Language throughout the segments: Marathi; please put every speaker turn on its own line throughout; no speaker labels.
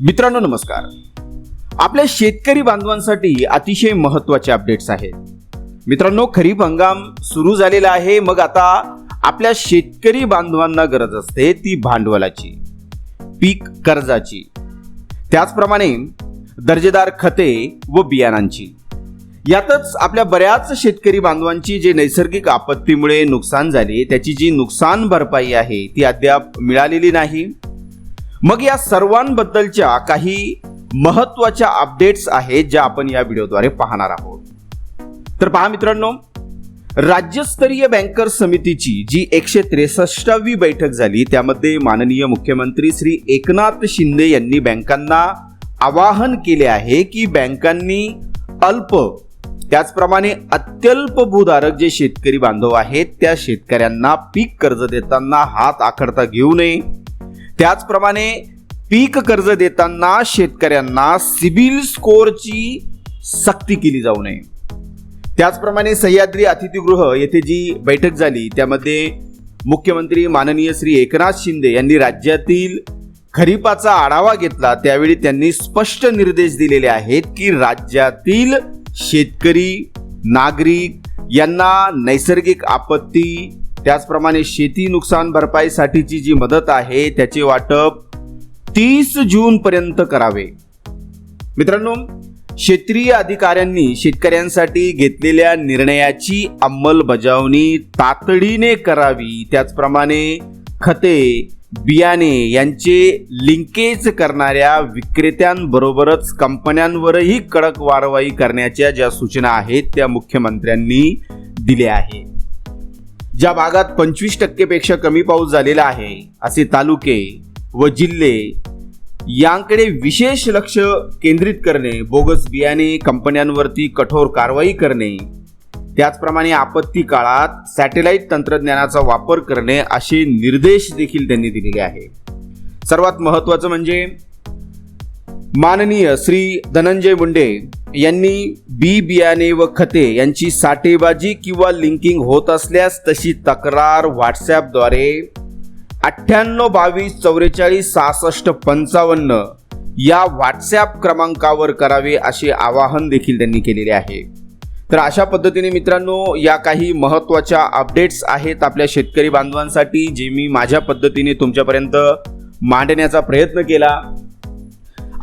मित्रांनो नमस्कार. आपल्या शेतकरी बांधवांसाठी अतिशय महत्त्वाचे अपडेट्स आहेत. मित्रांनो खरीप हंगाम सुरू झालेला आहे. मग आता आपल्या शेतकरी बांधवांना गरज असते ती भांडवलाची पीक कर्जाची. त्याचप्रमाणे दर्जेदार खते व बियाणांची. यातच आपल्या बऱ्याच शेतकरी बांधवांची जे नैसर्गिक आपत्तीमुळे नुकसान झाले त्याची जी नुकसान भरपाई आहे ती अद्याप मिळालेली नाही. मग या सर्वांबद्दलच्या काही महत्त्वाच्या अपडेट्स आहेत ज्या आपण या व्हिडिओद्वारे पाहणार आहोत. तर पहा मित्रांनो राज्यस्तरीय बँकर समितीची जी एकशे त्रेसष्टावी बैठक झाली त्यामध्ये माननीय मुख्यमंत्री श्री एकनाथ शिंदे यांनी बँकांना आवाहन केले आहे की बँकांनी अल्प त्याचप्रमाणे अत्यल्प भूधारक जे शेतकरी बांधव आहेत त्या शेतकऱ्यांना पीक कर्ज देताना हात आखडता घेऊ नये. त्याचप्रमाणे पीक कर्ज देताना शेतकऱ्यांना सिबिल स्कोअरची सक्ती केली जाऊ नये. त्याचप्रमाणे सह्याद्री अतिथीगृह येथे जी बैठक झाली त्यामध्ये मुख्यमंत्री माननीय श्री एकनाथ शिंदे यांनी राज्यातील खरीपाचा आढावा घेतला. त्यावेळी त्यांनी स्पष्ट निर्देश दिलेले आहेत की राज्यातील शेतकरी नागरिक यांना नैसर्गिक आपत्ती त्याचप्रमाणे शेती नुकसान भरपाईसाठीची जी मदत आहे त्याचे वाटप तीस जून पर्यंत करावे. मित्रांनो क्षेत्रीय अधिकाऱ्यांनी शेतकऱ्यांसाठी घेतलेल्या निर्णयाची अंमलबजावणी तातडीने करावी. त्याचप्रमाणे खते बियाणे यांचे लिंकेज करणाऱ्या विक्रेत्यांबरोबरच कंपन्यांवरही कडक वारवाई करण्याच्या ज्या सूचना आहेत त्या मुख्यमंत्र्यांनी दिल्या आहेत. ज्या भागात पंचवीस टक्केपेक्षा कमी पाऊस झालेला आहे असे तालुके व जिल्हे यांकडे विशेष लक्ष केंद्रित करणे बोगस बियाणे कंपन्यांवरती कठोर कारवाई करणे त्याचप्रमाणे आपत्ती काळात सॅटेलाइट तंत्रज्ञानाचा वापर करणे असे निर्देश देखील त्यांनी दिलेले आहे सर्वात महत्वाचं म्हणजे माननीय श्री धनंजय मुंडे यांनी बी बियाणे व खते यांची साठेबाजी किंवा लिंकिंग होत असल्यास तशी तक्रार व्हॉट्सॲपद्वारे अठ्ठ्याण्णव बावीस चौवेचाळीस सहासष्ट पंचावन्न या व्हॉट्सॲप क्रमांकावर करावे असे आवाहन देखील त्यांनी केलेले आहे. तर अशा पद्धतीने मित्रांनो या काही महत्त्वाच्या अपडेट्स आहेत आपल्या शेतकरी बांधवांसाठी जे मी माझ्या पद्धतीने तुमच्यापर्यंत मांडण्याचा प्रयत्न केला.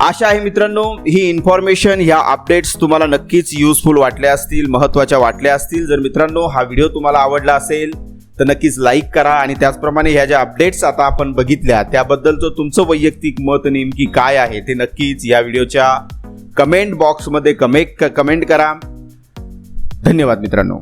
आशा आहे मित्रांनो ही इन्फॉर्मेशन ह्या अपडेट्स तुम्हाला नक्कीच युजफुल वाटल्या असतील महत्त्वाच्या वाटल्या असतील. जर मित्रांनो हा व्हिडिओ तुम्हाला आवडला असेल तर नक्कीच लाईक करा आणि त्याचप्रमाणे ह्या ज्या अपडेट्स आता आपण बघितल्या त्याबद्दलचं तुमचं वैयक्तिक मत नेमकी काय आहे ते नक्कीच या व्हिडिओच्या कमेंट बॉक्समध्ये कमेंट कमेंट करा. धन्यवाद मित्रांनो.